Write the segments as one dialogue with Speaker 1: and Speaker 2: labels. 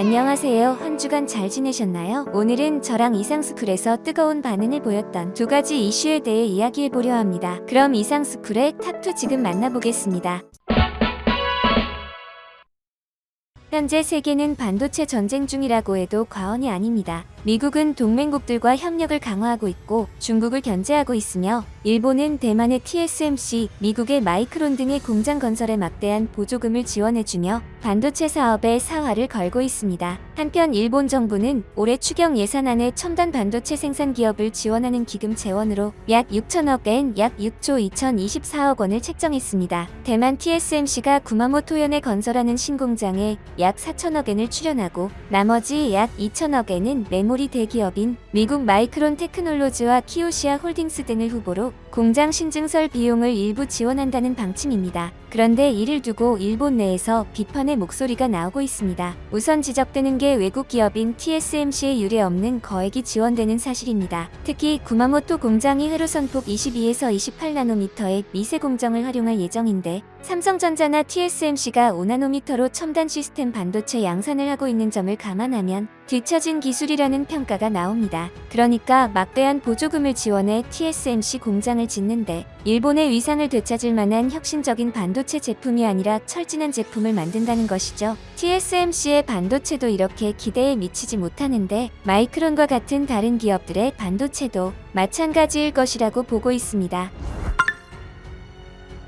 Speaker 1: 안녕하세요. 한 주간 잘 지내셨나요? 오늘은 저랑 이상스쿨에서 뜨거운 반응을 보였던 두 가지 이슈에 대해 이야기해 보려 합니다. 그럼 이상스쿨의 탑2 지금 만나보겠습니다. 현재 세계는 반도체 전쟁 중이라고 해도 과언이 아닙니다. 미국은 동맹국들과 협력을 강화하고 있고 중국을 견제하고 있으며 일본은 대만의 TSMC, 미국의 마이크론 등의 공장 건설에 막대한 보조금을 지원해주며 반도체 사업에 사활을 걸고 있습니다. 한편 일본 정부는 올해 추경 예산안에 첨단 반도체 생산 기업을 지원하는 기금 재원으로 약 6천억 엔, 약 6조 2024억 원을 책정했습니다. 대만 TSMC가 구마모토현에 건설하는 신공장에 약 4천억 엔을 출연하고 나머지 약 2천억 엔은 메모리 대기업인 미국 마이크론 테크놀로지와 키오시아 홀딩스 등을 후보로 공장 신증설 비용을 일부 지원한다는 방침입니다. 그런데 이를 두고 일본 내에서 비판의 목소리가 나오고 있습니다. 우선 지적되는 게 외국 기업인 TSMC에 유례 없는 거액이 지원되는 사실입니다. 특히 구마모토 공장이 회로선폭 22에서 28나노미터의 미세 공정을 활용할 예정인데 삼성전자나 TSMC가 5나노미터로 첨단 시스템 반도체 양산을 하고 있는 점을 감안하면 뒤처진 기술이라는 평가가 나옵니다. 그러니까 막대한 보조금을 지원해 TSMC 공장을 짓는데 일본의 위상을 되찾을 만한 혁신적인 반도체 제품이 아니라 철진한 제품을 만든다는 것이죠. TSMC의 반도체도 이렇게 기대에 미치지 못하는데 마이크론과 같은 다른 기업들의 반도체도 마찬가지일 것이라고 보고 있습니다.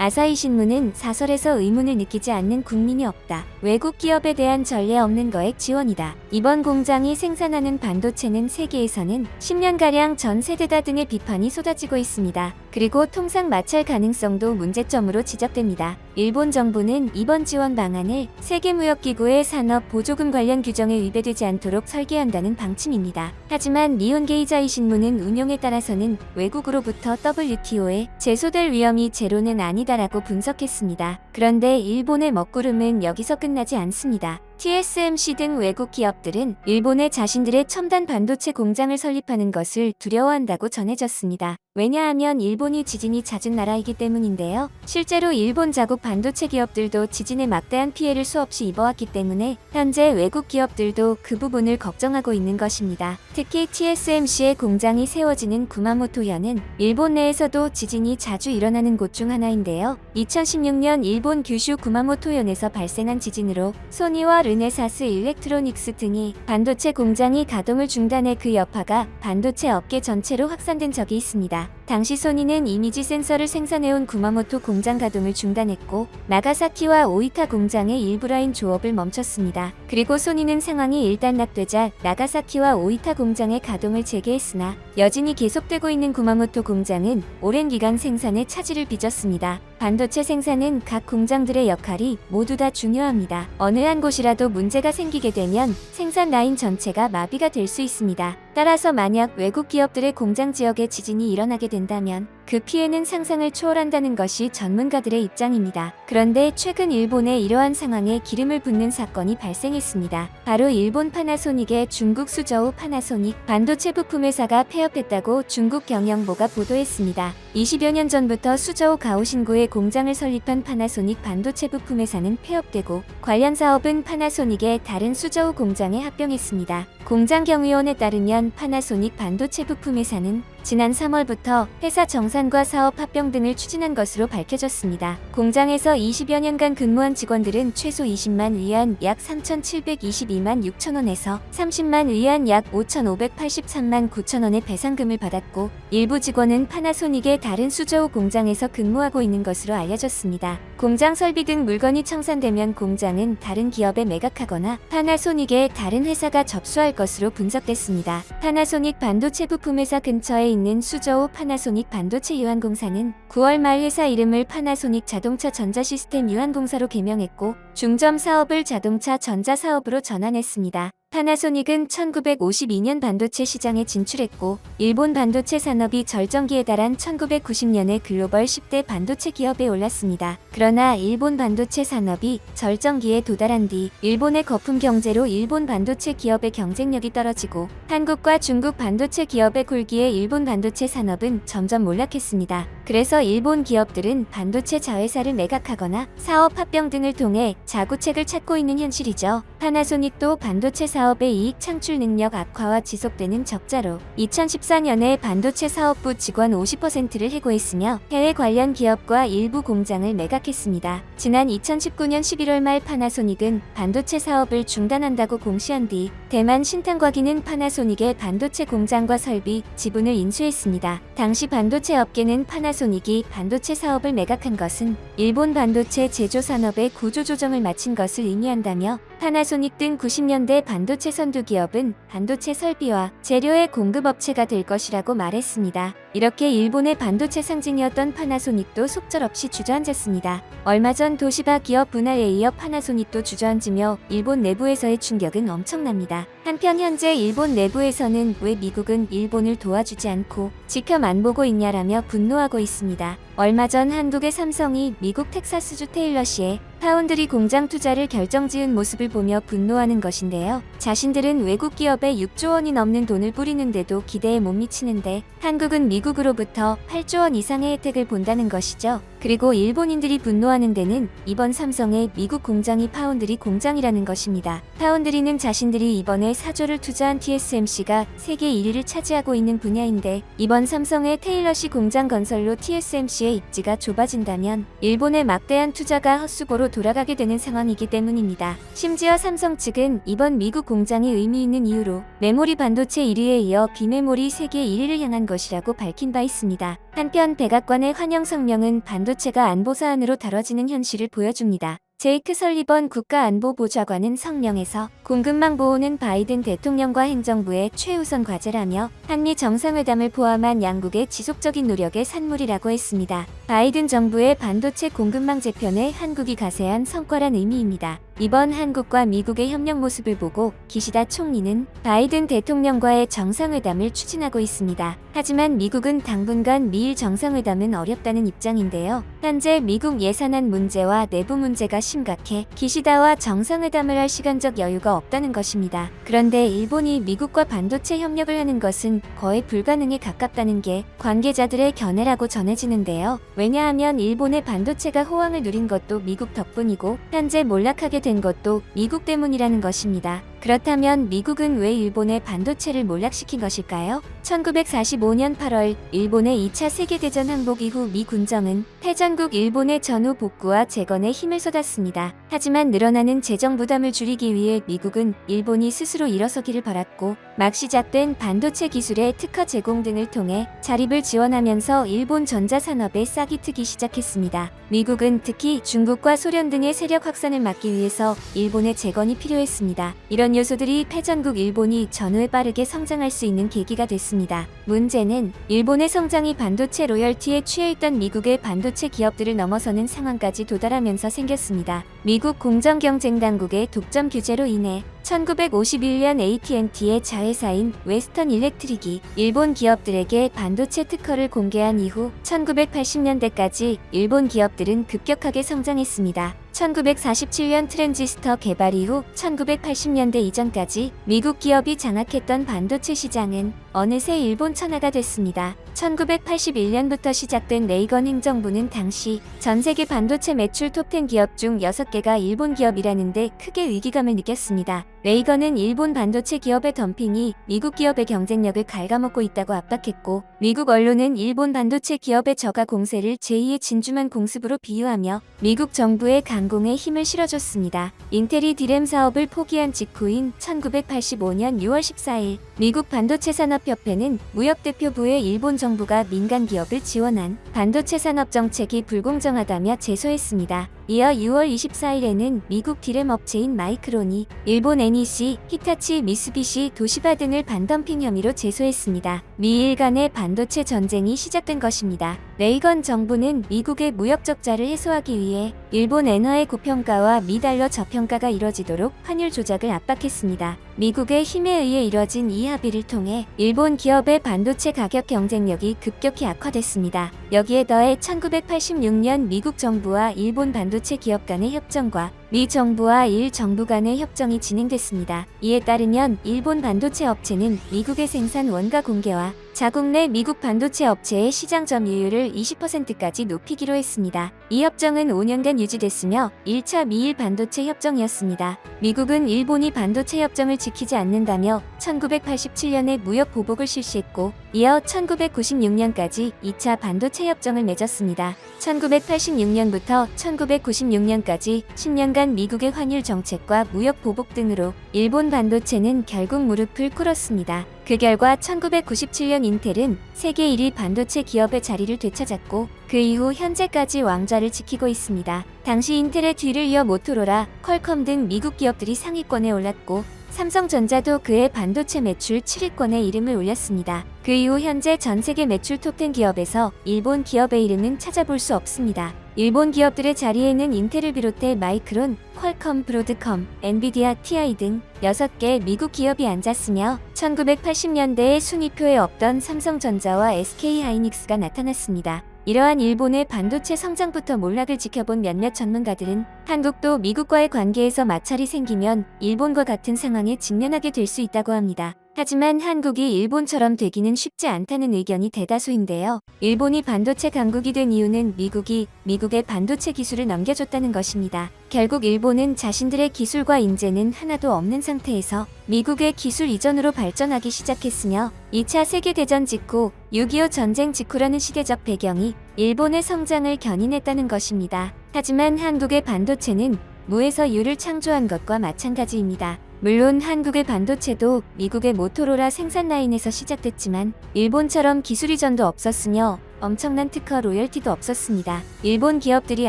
Speaker 1: 아사히 신문은 사설에서 의문을 느끼지 않는 국민이 없다. 외국 기업에 대한 전례 없는 거액 지원이다. 이번 공장이 생산하는 반도체는 세계에서는 10년가량 전 세대다 등의 비판이 쏟아지고 있습니다. 그리고 통상 마찰 가능성도 문제점으로 지적됩니다. 일본 정부는 이번 지원 방안을 세계무역기구의 산업 보조금 관련 규정에 위배되지 않도록 설계한다는 방침입니다. 하지만 니온게이자이 신문은 운용에 따라서는 외국으로부터 WTO에 제소될 위험이 제로는 아니다 라고 분석했습니다. 그런데 일본의 먹구름은 여기서 끝나지 않습니다. TSMC 등 외국 기업들은 일본에 자신들의 첨단 반도체 공장을 설립하는 것을 두려워한다고 전해졌습니다. 왜냐하면 일본이 지진이 잦은 나라이기 때문인데요. 실제로 일본 자국 반도체 기업들도 지진에 막대한 피해를 수없이 입어왔기 때문에 현재 외국 기업들도 그 부분을 걱정하고 있는 것입니다. 특히 TSMC의 공장이 세워지는 구마모토현은 일본 내에서도 지진이 자주 일어나는 곳 중 하나인데요. 2016년 일본 규슈 구마모토현에서 발생한 지진으로 소니와 르네사스 일렉트로닉스 등이 반도체 공장이 가동을 중단해 그 여파가 반도체 업계 전체로 확산된 적이 있습니다. 당시 소니는 이미지 센서를 생산해온 구마모토 공장 가동을 중단했고 나가사키와 오이타 공장의 일부 라인 조업을 멈췄습니다. 그리고 소니는 상황이 일단락되자 나가사키와 오이타 공장의 가동을 재개했으나 여진이 계속되고 있는 구마모토 공장은 오랜 기간 생산에 차질을 빚었습니다. 반도체 생산은 각 공장들의 역할이 모두 다 중요합니다. 어느 한 곳이라도 문제가 생기게 되면 생산 라인 전체가 마비가 될 수 있습니다. 따라서 만약 외국 기업들의 공장 지역에 지진이 일어나게 된다면 그 피해는 상상을 초월한다는 것이 전문가들의 입장입니다. 그런데 최근 일본의 이러한 상황에 기름을 붓는 사건이 발생했습니다. 바로 일본 파나소닉의 중국 수저우 파나소닉 반도체 부품 회사가 폐업했다고 중국 경영보가 보도했습니다. 20여 년 전부터 수저우 가오신구에 공장을 설립한 파나소닉 반도체 부품 회사는 폐업되고 관련 사업은 파나소닉의 다른 수저우 공장에 합병했습니다. 공장 경위원에 따르면 파나소닉 반도체 부품 회사는 지난 3월부터 회사 정산과 사업 합병 등을 추진한 것으로 밝혀졌습니다. 공장에서 20여 년간 근무한 직원들은 최소 20만 위안 약 3,722만 6천 원에서 30만 위안 약 5,583만 9천 원의 배상금을 받았고 일부 직원은 파나소닉의 다른 수저우 공장에서 근무하고 있는 것으로 알려졌습니다. 공장 설비 등 물건이 청산되면 공장은 다른 기업에 매각하거나 파나소닉의 다른 회사가 접수할 것으로 분석됐습니다. 파나소닉 반도체 부품 회사 근처에 있는 수저우 파나소닉 반도체 유한공사는 9월 말 회사 이름을 파나소닉 자동차 전자시스템 유한공사로 개명했고 중점 사업을 자동차 전자 사업으로 전환했습니다. 파나소닉은 1952년 반도체 시장에 진출했고 일본 반도체 산업이 절정기에 달한 1990년에 글로벌 10대 반도체 기업에 올랐습니다. 그러나 일본 반도체 산업이 절정기에 도달한 뒤 일본의 거품 경제로 일본 반도체 기업의 경쟁력이 떨어지고 한국과 중국 반도체 기업의 굴기에 일본 반도체 산업은 점점 몰락했습니다. 그래서 일본 기업들은 반도체 자회사를 매각하거나 사업 합병 등을 통해 자구책을 찾고 있는 현실이죠. 파나소닉도 반도체 사업의 이익 창출 능력 악화와 지속되는 적자로 2014년에 반도체 사업부 직원 50%를 해고했으며 해외 관련 기업과 일부 공장을 매각했습니다. 지난 2019년 11월 말 파나소닉은 반도체 사업을 중단한다고 공시한 뒤 대만 신탄과기는 파나소닉의 반도체 공장과 설비, 지분을 인수했습니다. 당시 반도체 업계는 파나소닉 이 반도체 사업을 매각한 것은 일본 반도체 제조 산업의 구조 조정을 마친 것을 의미한다며 파나소닉 등 90년대 반도체 선두 기업은 반도체 설비와 재료의 공급업체가 될 것이라고 말했습니다. 이렇게 일본의 반도체 상징이었던 파나소닉도 속절없이 주저앉았습니다. 얼마 전 도시바 기업 분할에 이어 파나소닉도 주저앉으며 일본 내부에서의 충격은 엄청납니다. 한편 현재 일본 내부에서는 왜 미국은 일본을 도와주지 않고 지켜만 안 보고 있냐라며 분노하고 있습니다. 얼마 전 한국의 삼성이 미국 텍사스주 테일러시에 파운드리 공장 투자를 결정지은 모습을 보며 분노하는 것인데요. 자신들은 외국 기업에 6조 원이 넘는 돈을 뿌리는데도 기대에 못 미치는데 한국은 미국으로부터 8조 원 이상의 혜택을 본다는 것이죠. 그리고 일본인들이 분노하는 데는 이번 삼성의 미국 공장이 파운드리 공장이라는 것입니다. 파운드리는 자신들이 이번에 4조를 투자한 TSMC가 세계 1위를 차지하고 있는 분야인데 이번 삼성의 테일러시 공장 건설로 TSMC의 입지가 좁아진다면 일본의 막대한 투자가 헛수고로 돌아가게 되는 상황이기 때문입니다. 심지어 삼성 측은 이번 미국 공장이 의미 있는 이유로 메모리 반도체 1위에 이어 비메모리 세계 1위를 향한 것이라고 밝힌 바 있습니다. 한편 백악관의 환영 성명은 반도체가 안보 사안으로 다뤄지는 현실을 보여줍니다. 제이크 설리번 국가안보보좌관은 성명에서 공급망 보호는 바이든 대통령과 행정부의 최우선 과제라며 한미 정상회담을 포함한 양국의 지속적인 노력의 산물이라고 했습니다. 바이든 정부의 반도체 공급망 재편에 한국이 가세한 성과란 의미입니다. 이번 한국과 미국의 협력 모습을 보고 기시다 총리는 바이든 대통령과의 정상회담을 추진하고 있습니다. 하지만 미국은 당분간 미일 정상회담은 어렵다는 입장인데요. 현재 미국 예산안 문제와 내부 문제가 심각해 기시다와 정상회담을 할 시간적 여유가 없다는 것입니다. 그런데 일본이 미국과 반도체 협력을 하는 것은 거의 불가능에 가깝다는 게 관계자들의 견해라고 전해지는데요. 왜냐하면 일본의 반도체가 호황을 누린 것도 미국 덕분이고 현재 몰락하게 된 것도 미국 때문이라는 것입니다. 그렇다면 미국은 왜 일본의 반도체를 몰락시킨 것일까요? 1945년 8월 일본의 2차 세계대전 항복 이후 미 군정은 패전국 일본의 전후 복구와 재건에 힘을 쏟았습니다. 하지만 늘어나는 재정 부담을 줄이기 위해 미국은 일본이 스스로 일어서기를 바랐고 막 시작된 반도체 기술의 특허 제공 등을 통해 자립을 지원하면서 일본 전자산업에 싹이 트기 시작했습니다. 미국은 특히 중국과 소련 등의 세력 확산을 막기 위해서 일본의 재건이 필요했습니다. 이런 요소들이 패전국 일본이 전후에 빠르게 성장할 수 있는 계기가 됐습니다. 문제는 일본의 성장이 반도체 로열티에 취해 있던 미국의 반도체 기업들을 넘어서는 상황까지 도달하면서 생겼습니다. 미국 공정경쟁당국의 독점 규제로 인해 1951년 AT&T의 자회사인 웨스턴 일렉트릭이 일본 기업들에게 반도체 특허를 공개한 이후 1980년대까지 일본 기업들은 급격하게 성장했습니다. 1947년 트랜지스터 개발 이후 1980년대 이전까지 미국 기업이 장악했던 반도체 시장은 어느새 일본 천하가 됐습니다. 1981년부터 시작된 레이건 행정부는 당시 전 세계 반도체 매출 톱10 기업 중 6개가 일본 기업이라는데 크게 위기감을 느꼈습니다. 레이건은 일본 반도체 기업의 덤핑이 미국 기업의 경쟁력을 갉아먹고 있다고 압박했고 미국 언론은 일본 반도체 기업의 저가 공세를 제2의 진주만 공습으로 비유하며 미국 정부의 강공에 힘을 실어줬습니다. 인텔이 디램 사업을 포기한 직후인 1985년 6월 14일 미국 반도체 산업협회는 무역대표부의 일본 정부가 민간 기업을 지원한 반도체 산업 정책이 불공정하다며 제소했습니다. 이어 6월 24일에는 미국 디램 업체인 마이크론이 일본 NEC, 히타치, 미쓰비시, 도시바 등을 반덤핑 혐의로 제소했습니다. 미일 간의 반도체 전쟁이 시작된 것입니다. 레이건 정부는 미국의 무역 적자를 해소하기 위해 일본 엔화의 고평가와 미달러 저평가가 이뤄지도록 환율 조작을 압박했습니다. 미국의 힘에 의해 이뤄진 이 합의를 통해 일본 기업의 반도체 가격 경쟁력이 급격히 악화됐습니다. 여기에 더해 1986년 미국 정부와 일본 반도체 기업 간의 협정과 미 정부와 일 정부 간의 협정이 진행됐습니다. 이에 따르면 일본 반도체 업체는 미국의 생산 원가 공개와 자국 내 미국 반도체 업체의 시장 점유율을 20%까지 높이기로 했습니다. 이 협정은 5년간 유지됐으며 1차 미일 반도체 협정이었습니다. 미국은 일본이 반도체 협정을 지키지 않는다며 1987년에 무역 보복을 실시했고 이어 1996년까지 2차 반도체 협정을 맺었습니다. 1986년부터 1996년까지 10년간 미국의 환율 정책과 무역 보복 등으로 일본 반도체는 결국 무릎을 꿇었습니다. 그 결과 1997년 인텔은 세계 1위 반도체 기업의 자리를 되찾았고 그 이후 현재까지 왕좌를 지키고 있습니다. 당시 인텔의 뒤를 이어 모토로라, 퀄컴 등 미국 기업들이 상위권에 올랐고 삼성전자도 그의 반도체 매출 7위권에 이름을 올렸습니다. 그 이후 현재 전 세계 매출 톱10 기업에서 일본 기업의 이름은 찾아볼 수 없습니다. 일본 기업들의 자리에는 인텔을 비롯해 마이크론, 퀄컴, 브로드컴, 엔비디아, TI 등 6개 미국 기업이 앉았으며 1980년대에 순위표에 없던 삼성전자와 SK하이닉스가 나타났습니다. 이러한 일본의 반도체 성장부터 몰락을 지켜본 몇몇 전문가들은 한국도 미국과의 관계에서 마찰이 생기면 일본과 같은 상황에 직면하게 될 수 있다고 합니다. 하지만 한국이 일본처럼 되기는 쉽지 않다는 의견이 대다수인데요. 일본이 반도체 강국이 된 이유는 미국이 미국의 반도체 기술을 넘겨줬다는 것입니다. 결국 일본은 자신들의 기술과 인재는 하나도 없는 상태에서 미국의 기술 이전으로 발전하기 시작했으며 2차 세계대전 직후 6.25 전쟁 직후라는 시대적 배경이 일본의 성장을 견인했다는 것입니다. 하지만 한국의 반도체는 무에서 유를 창조한 것과 마찬가지입니다. 물론 한국의 반도체도 미국의 모토로라 생산 라인에서 시작됐지만 일본처럼 기술 이전도 없었으며 엄청난 특허 로열티도 없었습니다. 일본 기업들이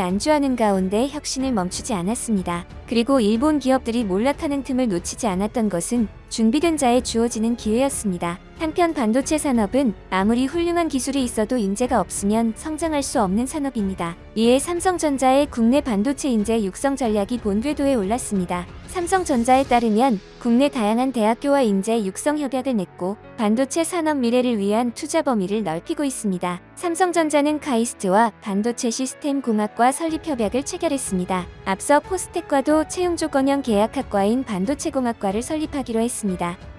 Speaker 1: 안주하는 가운데 혁신을 멈추지 않았습니다. 그리고 일본 기업들이 몰락하는 틈을 놓치지 않았던 것은 준비된 자에 주어지는 기회였습니다. 한편 반도체 산업은 아무리 훌륭한 기술이 있어도 인재가 없으면 성장할 수 없는 산업입니다. 이에 삼성전자의 국내 반도체 인재 육성 전략이 본궤도에 올랐습니다. 삼성전자에 따르면 국내 다양한 대학교와 인재 육성 협약을 맺고 반도체 산업 미래를 위한 투자 범위를 넓히고 있습니다. 삼성전자는 카이스트와 반도체 시스템 공학과 설립 협약을 체결했습니다. 앞서 포스텍과도 채용 조건형 계약학과인 반도체 공학과를 설립하기로 했습니다.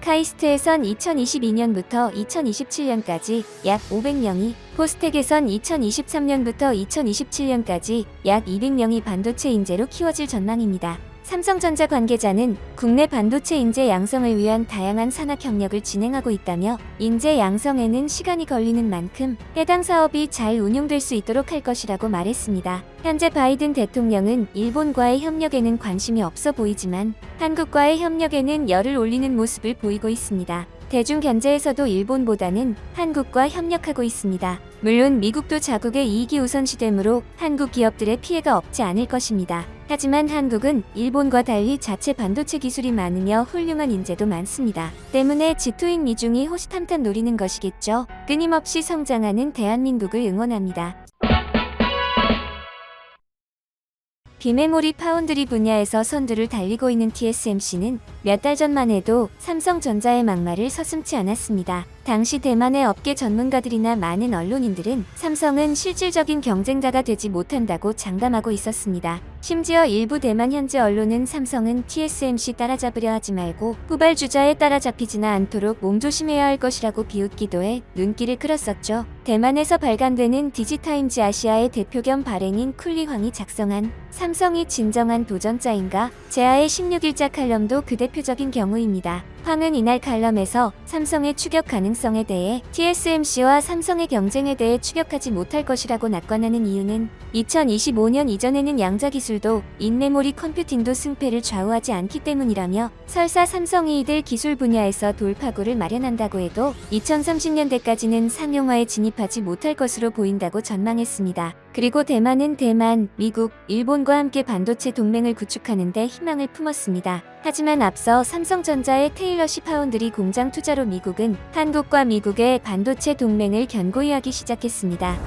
Speaker 1: 카이스트에선 2022년부터 2027년까지 약 500명이, 포스텍에선 2023년부터 2027년까지 약 200명이 반도체 인재로 키워질 전망입니다. 삼성전자 관계자는 국내 반도체 인재 양성을 위한 다양한 산학 협력을 진행하고 있다며 인재 양성에는 시간이 걸리는 만큼 해당 사업이 잘 운용될 수 있도록 할 것이라고 말했습니다. 현재 바이든 대통령은 일본과의 협력에는 관심이 없어 보이지만 한국과의 협력에는 열을 올리는 모습을 보이고 있습니다. 대중 견제에서도 일본보다는 한국과 협력하고 있습니다. 물론 미국도 자국의 이익이 우선시되므로 한국 기업들의 피해가 없지 않을 것입니다. 하지만 한국은 일본과 달리 자체 반도체 기술이 많으며 훌륭한 인재도 많습니다. 때문에 G2인 미중이 호시탐탐 노리는 것이겠죠. 끊임없이 성장하는 대한민국을 응원합니다. 비메모리 파운드리 분야에서 선두를 달리고 있는 TSMC는 몇 달 전만 해도 삼성전자의 막말을 서슴지 않았습니다. 당시 대만의 업계 전문가들이나 많은 언론인들은 삼성은 실질적인 경쟁자가 되지 못한다고 장담하고 있었습니다. 심지어 일부 대만 현지 언론은 삼성은 TSMC 따라잡으려 하지 말고 후발주자에 따라잡히지나 않도록 몸조심해야 할 것이라고 비웃기도 해 눈길을 끌었었죠. 대만에서 발간되는 디지타임즈 아시아의 대표 겸 발행인 쿨리황이 작성한 삼성이 진정한 도전자인가? 제아의 16일자 칼럼도 그 대표적인 경우입니다. 황은 이날 칼럼에서 삼성의 추격 가능성에 대해 TSMC와 삼성의 경쟁에 대해 추격하지 못할 것이라고 낙관하는 이유는 2025년 이전에는 양자 기술도 인메모리 컴퓨팅도 승패를 좌우하지 않기 때문이라며 설사 삼성이 이들 기술 분야에서 돌파구를 마련한다고 해도 2030년대까지는 상용화에 진입하지 못할 것으로 보인다고 전망했습니다. 그리고 대만은 대만, 미국, 일본과 함께 반도체 동맹을 구축하는 데 희망을 품었습니다. 하지만 앞서 삼성전자의 테일러시 파운드리 공장 투자로 미국은 한국과 미국의 반도체 동맹을 견고히 하기 시작했습니다.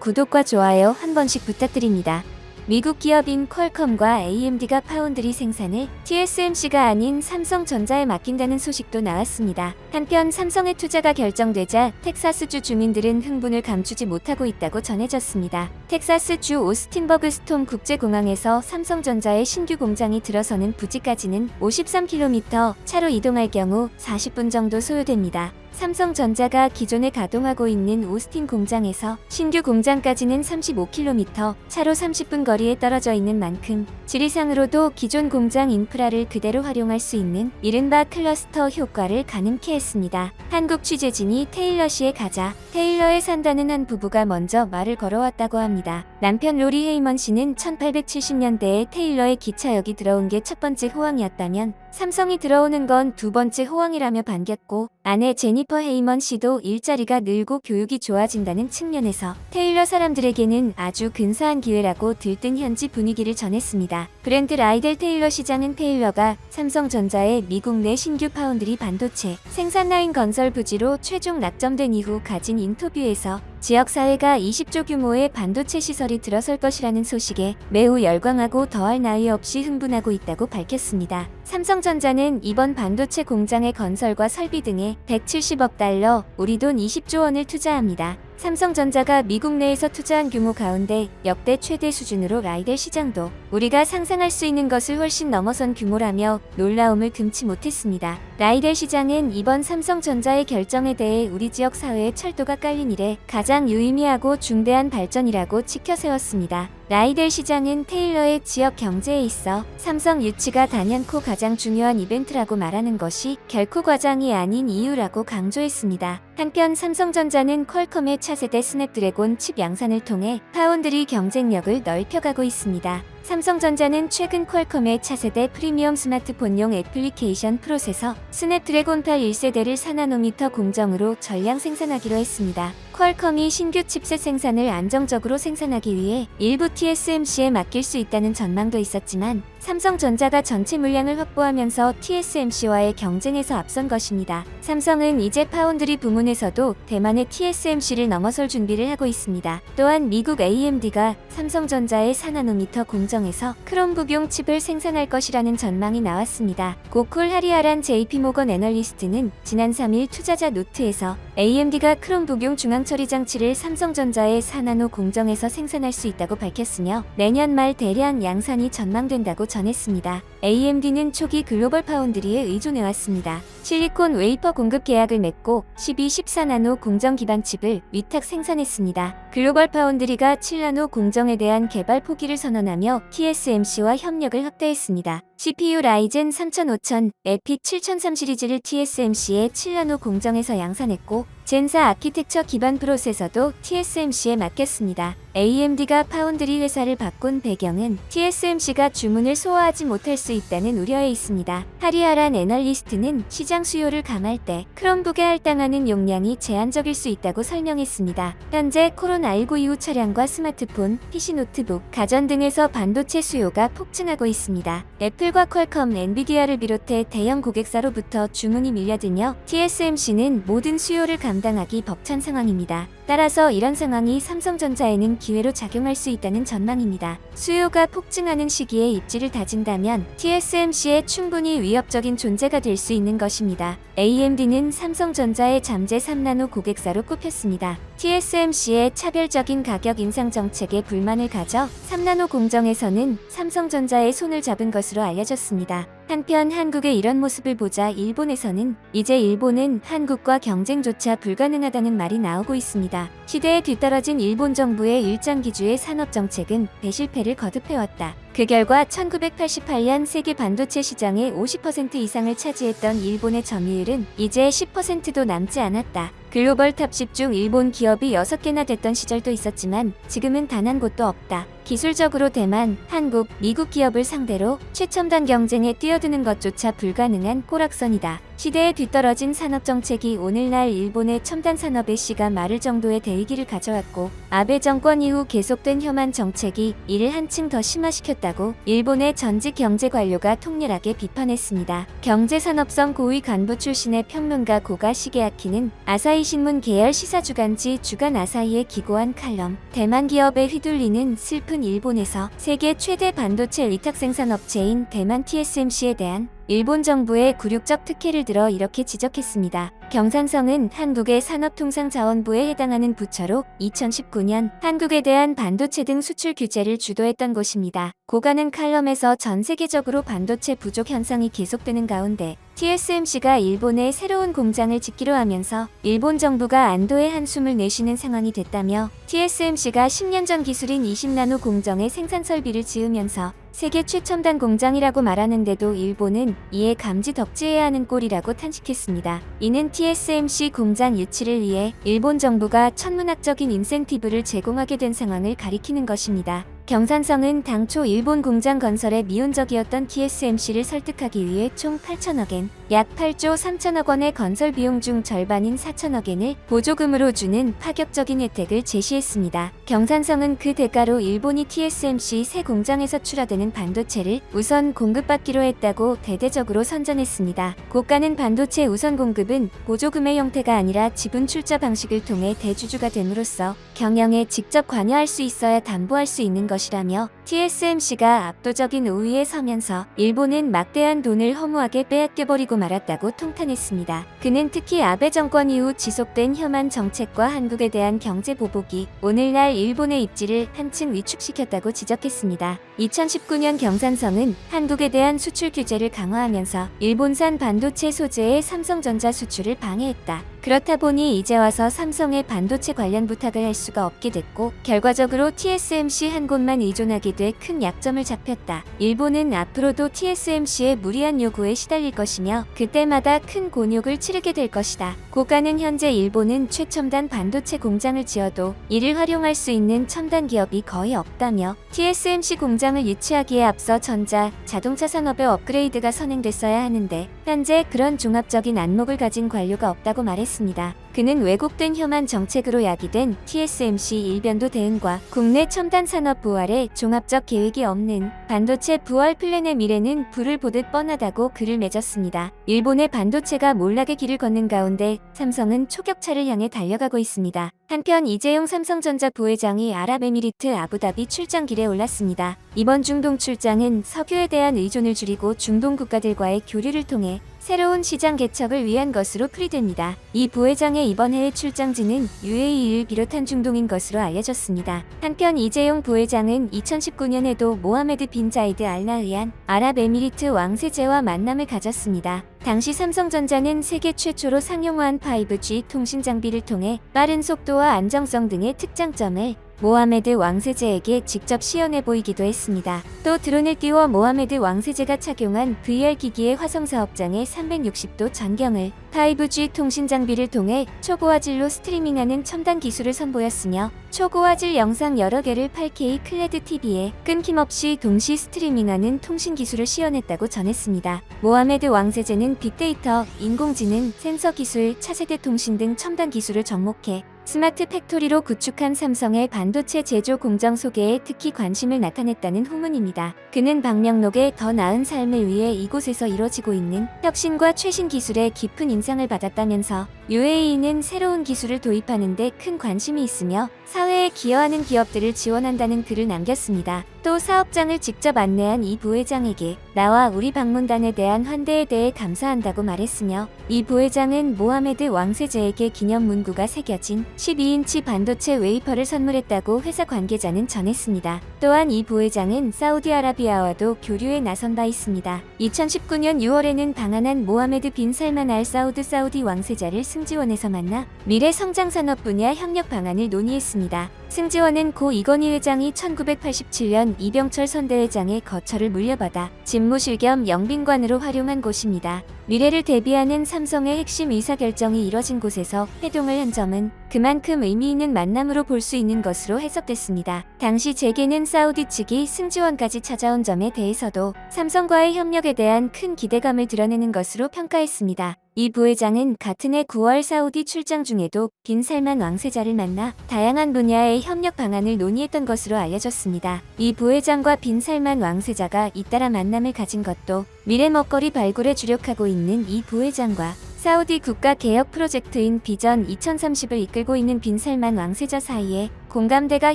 Speaker 1: 구독과 좋아요 한 번씩 부탁드립니다. 미국 기업인 퀄컴과 AMD가 파운드리 생산을 TSMC가 아닌 삼성전자에 맡긴다는 소식도 나왔습니다. 한편 삼성의 투자가 결정되자 텍사스주 주민들은 흥분을 감추지 못하고 있다고 전해졌습니다. 텍사스주 오스틴버그 스톰 국제공항에서 삼성전자의 신규 공장이 들어서는 부지까지는 53km 차로 이동할 경우 40분 정도 소요됩니다. 삼성전자가 기존에 가동하고 있는 오스틴 공장에서 신규 공장까지는 35km, 차로 30분 거리에 떨어져 있는 만큼 지리상으로도 기존 공장 인프라를 그대로 활용할 수 있는 이른바 클러스터 효과를 가능케 했습니다. 한국 취재진이 테일러 씨의 가자, 테일러에 산다는 한 부부가 먼저 말을 걸어왔다고 합니다. 남편 로리 헤이먼 씨는 1870년대에 테일러의 기차역이 들어온 게 첫 번째 호황이었다면 삼성이 들어오는 건 두 번째 호황이라며 반겼고 아내 제니퍼 헤이먼 씨도 일자리가 늘고 교육이 좋아진다는 측면에서 테일러 사람들에게는 아주 근사한 기회라고 들뜬 현지 분위기를 전했습니다. 브랜드 라이델 테일러 시장은 테일러가 삼성전자의 미국 내 신규 파운드리 반도체 생산 라인 건설 부지로 최종 낙점된 이후 가진 인터뷰에서 지역사회가 20조 규모의 반도체 시설이 들어설 것이라는 소식에 매우 열광하고 더할 나위 없이 흥분하고 있다고 밝혔습니다. 삼성전자는 이번 반도체 공장의 건설과 설비 등에 170억 달러, 우리 돈 20조 원을 투자합니다. 삼성전자가 미국 내에서 투자한 규모 가운데 역대 최대 수준으로 라이델 시장도 우리가 상상할 수 있는 것을 훨씬 넘어선 규모라며 놀라움을 금치 못했습니다. 라이델 시장은 이번 삼성전자의 결정에 대해 우리 지역 사회에 철도가 깔린 이래 가장 유의미하고 중대한 발전이라고 치켜 세웠습니다. 라이델 시장은 테일러의 지역 경제에 있어 삼성 유치가 단연코 가장 중요한 이벤트라고 말하는 것이 결코 과장이 아닌 이유라고 강조했습니다. 한편 삼성전자는 퀄컴의 차세대 스냅드래곤 칩 양산을 통해 파운드리 경쟁력을 넓혀가고 있습니다. 삼성전자는 최근 퀄컴의 차세대 프리미엄 스마트폰용 애플리케이션 프로세서 스냅드래곤 8 1세대를 4나노미터 공정으로 전량 생산하기로 했습니다. 퀄컴이 신규 칩셋 생산을 안정적으로 생산하기 위해 일부 TSMC에 맡길 수 있다는 전망도 있었지만 삼성전자가 전체 물량을 확보하면서 TSMC와의 경쟁에서 앞선 것입니다. 삼성은 이제 파운드리 부문에서도 대만의 TSMC를 넘어설 준비를 하고 있습니다. 또한 미국 AMD가 삼성전자의 4나노미터 공정에서 크롬북용 칩을 생산할 것이라는 전망이 나왔습니다. 고콜 하리아란 JP모건 애널리스트는 지난 3일 투자자 노트에서 AMD가 크롬북용 중앙처리 장치를 삼성전자의 4나노 공정에서 생산할 수 있다고 밝혔으며 내년 말 대량 양산이 전망된다고 전했습니다. AMD는 초기 글로벌 파운드리에 의존해왔습니다. 실리콘 웨이퍼 공급 계약을 맺고 12, 14나노 공정 기반 칩을 위탁 생산했습니다. 글로벌 파운드리가 7나노 공정에 대한 개발 포기를 선언하며 TSMC와 협력을 확대했습니다. CPU 라이젠 3000, 5000, 에픽 7003 시리즈를 TSMC의 7나노 공정에서 양산했고 젠사 아키텍처 기반 프로세서도 TSMC에 맡겼습니다. AMD가 파운드리 회사를 바꾼 배경은 TSMC가 주문을 소화하지 못할 수 있다는 우려에 있습니다. 하리아란 애널리스트는 시장 수요를 감할 때 크롬북에 할당하는 용량이 제한적일 수 있다고 설명했습니다. 현재 코로나19 이후 차량과 스마트폰, PC 노트북, 가전 등에서 반도체 수요가 폭증하고 있습니다. 애플과 퀄컴, 엔비디아를 비롯해 대형 고객사로부터 주문이 밀려들며 TSMC는 모든 수요를 감당 하기 벅찬 상황입니다. 따라서 이런 상황이 삼성전자에는 기회로 작용할 수 있다는 전망입니다. 수요가 폭증하는 시기에 입지를 다진다면 TSMC에 충분히 위협적인 존재가 될 수 있는 것입니다. AMD는 삼성전자의 잠재 3나노 고객사로 꼽혔습니다. TSMC의 차별적인 가격 인상 정책에 불만을 가져 3나노 공정에서는 삼성전자의 손을 잡은 것으로 알려졌습니다. 한편 한국의 이런 모습을 보자 일본에서는 이제 일본은 한국과 경쟁조차 불가능하다는 말이 나오고 있습니다. 시대에 뒤떨어진 일본 정부의 일장기주의 산업정책은 대실패를 거듭해왔다. 그 결과 1988년 세계 반도체 시장의 50% 이상을 차지했던 일본의 점유율은 이제 10%도 남지 않았다. 글로벌 탑10 중 일본 기업이 6개나 됐던 시절도 있었지만 지금은 단 한 곳도 없다. 기술적으로 대만, 한국, 미국 기업을 상대로 최첨단 경쟁에 뛰어드는 것조차 불가능한 꼬락선이다. 시대에 뒤떨어진 산업 정책이 오늘날 일본의 첨단 산업의 씨가 마를 정도의 대위기를 가져왔고 아베 정권 이후 계속된 혐한 정책이 이를 한층 더 심화시켰다고 일본의 전직 경제 관료가 통렬하게 비판했습니다. 경제산업성 고위 간부 출신의 평론가 고가 시게아키는 아사히 신문 계열 시사 주간지 주간 아사히에 기고한 칼럼 대만 기업에 휘둘리는 슬픈 일본에서 세계 최대 반도체 위탁 생산 업체인 대만 TSMC에 대한 일본 정부의 굴욕적 특혜를 들어 이렇게 지적했습니다. 경산성은 한국의 산업통상자원부에 해당하는 부처로 2019년 한국에 대한 반도체 등 수출 규제를 주도했던 곳입니다. 고가는 칼럼에서 전 세계적으로 반도체 부족 현상이 계속되는 가운데 TSMC가 일본에 새로운 공장을 짓기로 하면서 일본 정부가 안도의 한숨을 내쉬는 상황이 됐다며 TSMC가 10년 전 기술인 20나노 공정의 생산 설비를 지으면서 세계 최첨단 공장이라고 말하는데도 일본은 이에 감지 덕지해야 하는 꼴이라고 탄식했습니다. 이는 TSMC 공장 유치를 위해 일본 정부가 천문학적인 인센티브를 제공하게 된 상황을 가리키는 것입니다. 경산성은 당초 일본 공장 건설에 미온적이었던 TSMC를 설득하기 위해 총 8천억 엔, 약 8조 3천억 원의 건설 비용 중 절반인 4천억 엔을 보조금으로 주는 파격적인 혜택을 제시했습니다. 경산성은 그 대가로 일본이 TSMC 새 공장에서 출하되는 반도체를 우선 공급받기로 했다고 대대적으로 선전했습니다. 고가는 반도체 우선 공급은 보조금의 형태가 아니라 지분 출자 방식을 통해 대주주가 됨으로써 경영에 직접 관여할 수 있어야 담보할 수 있는 것 이라며 TSMC가 압도적인 우위에 서면서 일본은 막대한 돈을 허무하게 빼앗겨버리고 말았다고 통탄했습니다. 그는 특히 아베 정권 이후 지속된 혐한 정책과 한국에 대한 경제 보복이 오늘날 일본의 입지를 한층 위축시켰다고 지적했습니다. 2019년 경산성은 한국에 대한 수출 규제를 강화하면서 일본산 반도체 소재의 삼성전자 수출을 방해했다. 그렇다 보니 이제 와서 삼성의 반도체 관련 부탁을 할 수가 없게 됐고 결과적으로 TSMC 한 곳만 의존하게 돼 큰 약점을 잡혔다. 일본은 앞으로도 TSMC의 무리한 요구에 시달릴 것이며 그때마다 큰 곤욕을 치르게 될 것이다. 고가는 현재 일본은 최첨단 반도체 공장을 지어도 이를 활용할 수 있는 첨단 기업이 거의 없다며 TSMC 공장을 유치하기에 앞서 전자, 자동차 산업의 업그레이드가 선행됐어야 하는데 현재 그런 종합적인 안목을 가진 관료가 없다고 말했습니다. 그는 왜곡된 혐한 정책으로 야기된 TSMC 일변도 대응과 국내 첨단 산업 부활에 종합적 계획이 없는 반도체 부활 플랜의 미래는 불을 보듯 뻔하다고 글을 맺었습니다. 일본의 반도체가 몰락의 길을 걷는 가운데 삼성은 초격차를 향해 달려가고 있습니다. 한편 이재용 삼성전자 부회장이 아랍에미리트 아부다비 출장길에 올랐습니다. 이번 중동 출장은 석유에 대한 의존을 줄이고 중동 국가들과의 교류를 통해 새로운 시장 개척을 위한 것으로 풀이됩니다. 이 부회장의 이번 해외 출장지는 UAE를 비롯한 중동인 것으로 알려졌습니다. 한편 이재용 부회장은 2019년에도 모하메드 빈 자이드 알나의안 아랍에미리트 왕세제와 만남을 가졌습니다. 당시 삼성전자는 세계 최초로 상용화한 5G 통신 장비를 통해 빠른 속도와 안정성 등의 특장점을 모하메드 왕세제에게 직접 시연해 보이기도 했습니다. 또 드론을 띄워 모하메드 왕세제가 착용한 VR 기기의 화성 사업장의 360도 전경을 5G 통신 장비를 통해 초고화질로 스트리밍하는 첨단 기술을 선보였으며 초고화질 영상 여러 개를 8K 클레드 TV에 끊김없이 동시 스트리밍하는 통신 기술을 시연했다고 전했습니다. 모하메드 왕세제는 빅데이터, 인공지능, 센서 기술, 차세대 통신 등 첨단 기술을 접목해 스마트 팩토리로 구축한 삼성의 반도체 제조 공정 소개에 특히 관심을 나타냈다는 후문입니다. 그는 방명록에 더 나은 삶을 위해 이곳에서 이뤄지고 있는 혁신과 최신 기술에 깊은 인상을 받았다면서 UAE는 새로운 기술을 도입하는 데 큰 관심이 있으며 사회에 기여하는 기업들을 지원한다는 글을 남겼습니다. 또 사업장을 직접 안내한 이 부회장에게 나와 우리 방문단에 대한 환대에 대해 감사한다고 말했으며 이 부회장은 모하메드 왕세제에게 기념 문구가 새겨진 12인치 반도체 웨이퍼를 선물했다고 회사 관계자는 전했습니다. 또한 이 부회장은 사우디아라비아와도 교류에 나선 바 있습니다. 2019년 6월에는 방한한 모하메드 빈 살만 알 사우드 사우디 왕세자를 승지원에서 만나 미래 성장 산업 분야 협력 방안을 논의했습니다. 승지원은 고 이건희 회장이 1987년 이병철 선대회장의 거처를 물려받아 집무실 겸 영빈관으로 활용한 곳입니다. 미래를 대비하는 삼성의 핵심 의사결정이 이뤄진 곳에서 회동을 한 점은 그만큼 의미 있는 만남으로 볼 수 있는 것으로 해석됐습니다. 당시 재계는 사우디 측이 승지원까지 찾아온 점에 대해서도 삼성과의 협력에 대한 큰 기대감을 드러내는 것으로 평가했습니다. 이 부회장은 같은 해 9월 사우디 출장 중에도 빈 살만 왕세자를 만나 다양한 분야의 협력 방안을 논의했던 것으로 알려졌습니다. 이 부회장과 빈 살만 왕세자가 잇따라 만남을 가진 것도 미래 먹거리 발굴에 주력하고 있는 이 부회장과 사우디 국가 개혁 프로젝트인 비전 2030을 이끌고 있는 빈 살만 왕세자 사이에 공감대가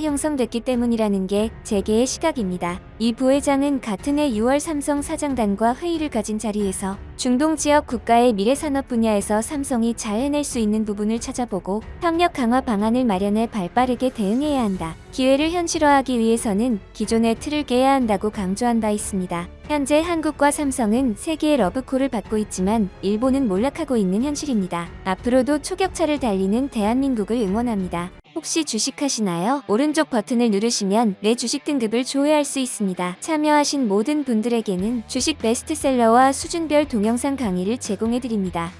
Speaker 1: 형성됐기 때문이라는 게 재계의 시각입니다. 이 부회장은 같은 해 6월 삼성 사장단과 회의를 가진 자리에서 중동 지역 국가의 미래 산업 분야에서 삼성이 잘 해낼 수 있는 부분을 찾아보고 협력 강화 방안을 마련해 발빠르게 대응해야 한다. 기회를 현실화하기 위해서는 기존의 틀을 깨야 한다고 강조한 바 있습니다. 현재 한국과 삼성은 세계의 러브콜을 받고 있지만 일본은 몰락하고 있는 현실입니다. 앞으로도 초격차를 달리는 대한민국을 응원합니다. 혹시 주식하시나요? 오른쪽 버튼을 누르시면 내 주식 등급을 조회할 수 있습니다. 참여하신 모든 분들에게는 주식 베스트셀러와 수준별 동영상 강의를 제공해 드립니다.